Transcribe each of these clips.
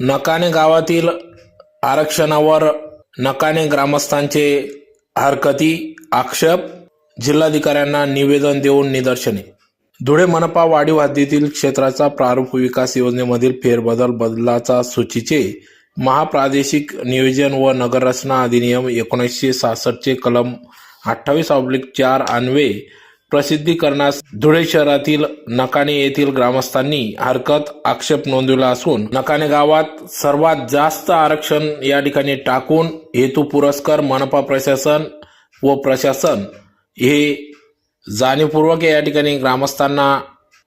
नकाने गावातील आरक्षणावर नकाने ग्रामस्थांचे हरकती आक्षेप जिल्हाधिकाऱ्यांना निवेदन देऊन निदर्शने. धुळे मनपा वाढीव हद्दीतील क्षेत्राचा प्रारूप विकास योजनेमधील फेरबदल बदलाचा सूचीचे महाप्रादेशिक नियोजन व नगररचना अधिनियम एकोणीसशे सहासष्टचे कलम अठ्ठावीस ऑब्लिक चार अन्वे प्रसिद्धीकरणास धुळे शहरातील नकाने येथील ग्रामस्थांनी हरकत आक्षेप नोंदविला असून नकाने गावात सर्वात जास्त आरक्षण या ठिकाणी टाकून हेतू पुरस्कार मनपा प्रशासन व प्रशासन हे जाणीवपूर्वक या ठिकाणी ग्रामस्थांना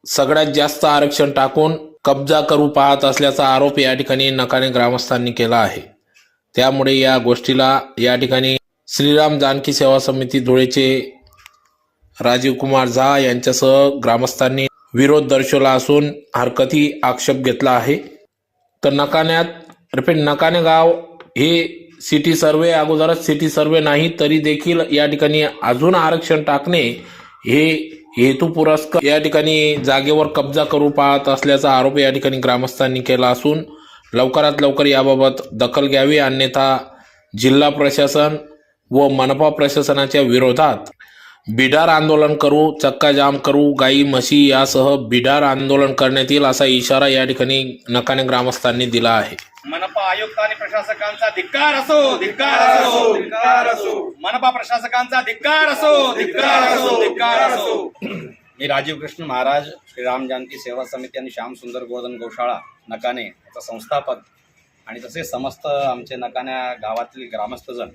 सगळ्यात जास्त आरक्षण टाकून कब्जा करू पाहत असल्याचा आरोप या ठिकाणी नकाने ग्रामस्थांनी केला आहे. त्यामुळे या गोष्टीला या ठिकाणी श्रीराम जानकी सेवा समिती धुळेचे राजीव कुमार झा यांच्यासह ग्रामस्थांनी विरोध दर्शवला असून हरकती आक्षेप घेतला आहे. तर नकान्यात रिपीट नकाने गाव हे सिटी सर्वे अगोदरच सिटी सर्वे नाही तरी देखील या ठिकाणी अजून आरक्षण टाकणे हे हेतू पुरस्कार या ठिकाणी जागेवर कब्जा करू पाहत असल्याचा आरोप या ठिकाणी ग्रामस्थांनी केला असून लवकरात लवकर याबाबत दखल घ्यावी अन्यथा जिल्हा प्रशासन व मनपा प्रशासनाच्या विरोधात बिडार आंदोलन करू चक्काजाम करू गाई म्हशी यासह बिडार आंदोलन करण्यात येईल असा इशारा या ठिकाणी नकाने ग्रामस्थांनी दिला आहे. मनपा आयुक्त आणि प्रशासकांचा धिक्कार असो धिक्कार असो धिक्कार असो. मनपा प्रशासकांचा धिक्कार असो धिक्कार असो धिक्कार असो. मी राजीव कृष्ण महाराज श्रीराम जानकी सेवा समिती आणि श्याम सुंदर गोवर्धन गोशाळा नकाने याचा संस्थापक आणि तसेच समस्त आमचे नकान्या गावातील ग्रामस्थजन.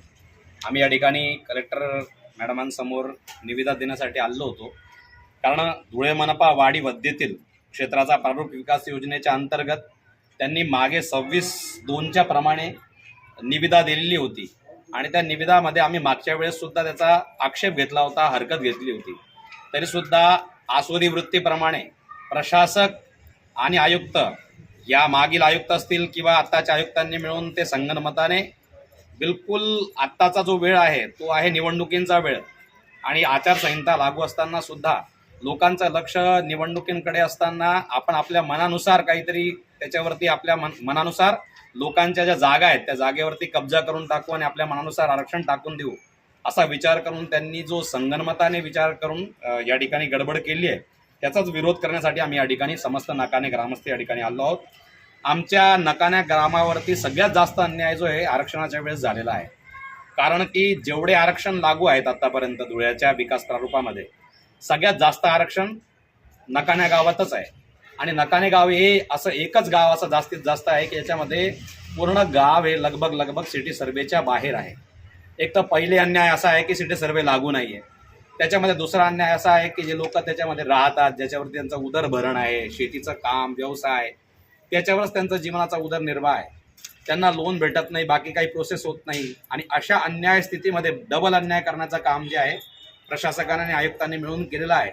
आम्ही या ठिकाणी कलेक्टर मॅडमांसमोर निविदा देण्यासाठी आलो होतो. कारण धुळे मनपा वाडी वद्येतील क्षेत्राचा प्रारूप विकास योजनेच्या अंतर्गत त्यांनी मागे सव्वीस दोनच्या प्रमाणे निविदा दिलेली होती. आणि त्या निविदामध्ये आम्ही मागच्या वेळेससुद्धा त्याचा आक्षेप घेतला होता हरकत घेतली होती. तरीसुद्धा आसोदी वृत्तीप्रमाणे प्रशासक आणि आयुक्त या मागील आयुक्त असतील किंवा आत्ताच्या आयुक्तांनी मिळून ते संगनमताने बिलकुल आत्ताचा जो वेळ आहे तो आहे निवडणुकींचा वेळ. आणि आचारसंहिता लागू असताना सुद्धा लोकांचं लक्ष निवडणुकींकडे असताना आपण आपल्या मनानुसार काहीतरी त्याच्यावरती आपल्या मन मनानुसार लोकांच्या ज्या जागा आहेत त्या जागेवरती कब्जा करून टाकू आणि आपल्या मनानुसार आरक्षण टाकून देऊ असा विचार करून त्यांनी जो संगनमताने विचार करून या ठिकाणी गडबड केली आहे त्याचाच विरोध करण्यासाठी आम्ही या ठिकाणी समस्त नाकाने ग्रामस्थ या ठिकाणी आलो आहोत. आमच्या नकान्या ग्रामावरती सगळ्यात जास्त अन्याय जो आहे आरक्षणाच्या वेळेस झालेला आहे. कारण की जेवढे आरक्षण लागू आहेत आतापर्यंत धुळ्याच्या विकास प्रारूपामध्ये सगळ्यात जास्त आरक्षण नकान्या गावातच आहे. आणि नकाने गाव हे असं एकच गाव असं जास्तीत जास्त आहे की याच्यामध्ये पूर्ण गाव हे लगभग लगभग सिटी सर्वेच्या बाहेर आहे. एक तर पहिले अन्याय असा आहे की सिटी सर्वे लागू नाही आहे त्याच्यामध्ये दुसरा अन्याय असा आहे की जे लोक त्याच्यामध्ये राहतात ज्याच्यावरती त्यांचं उदरभरण आहे शेतीचं काम व्यवसाय त्याच्यावरच त्यांचा जीवनाचा उदरनिर्वाह आहे. त्यांना लोन भेटत नाही बाकी काही प्रोसेस होत नाही. आणि अशा अन्याय स्थितीमध्ये डबल अन्याय करण्याचं काम जे आहे प्रशासकाने आणि आयुक्तांनी मिळून केलेलं आहे.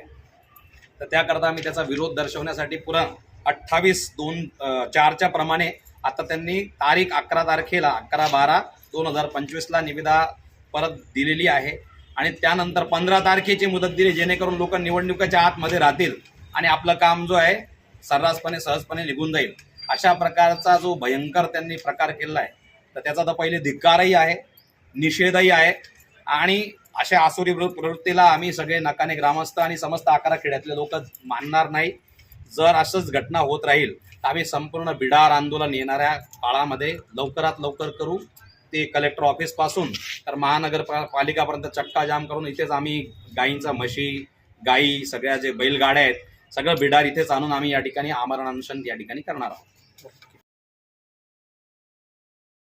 तर त्याकरता आम्ही त्याचा विरोध दर्शवण्यासाठी पुरा अठ्ठावीस दोन चारच्या प्रमाणे आता त्यांनी तारीख अकरा तारखेला अकरा बारा दोन हजार पंचवीसला निविदा परत दिलेली आहे. आणि त्यानंतर पंधरा तारखेची मुदत दिली जेणेकरून लोक निवडणुकीच्या आतमध्ये राहतील. आणि आपलं काम जो आहे सर्रासपणे सहजपणे निघून जाईल. अशा प्रकारचा जो भयंकर त्यांनी प्रकार केलेला आहे तर त्याचा तर पहिले धिक्कारही आहे निषेधही आहे आणि अशा आसुरी प्रवृत्तीला आम्ही सगळे नकाने ग्रामस्थ आणि समस्त आकारा खेड्यातले लोक मानणार नाही. जर असंच घटना होत राहील तर आम्ही संपूर्ण बिडार आंदोलन येणाऱ्या काळामध्ये लवकरात लवकर करू. ते कलेक्टर ऑफिसपासून तर महानगर पालिकापर्यंत चक्का जाम करून इथेच आम्ही गायींचा म्हशी गाई सगळ्या जे बैलगाड्या आहेत सगळं बिडार इथेच आणून आम्ही या ठिकाणी आमरण अनशन या ठिकाणी करणार आहोत.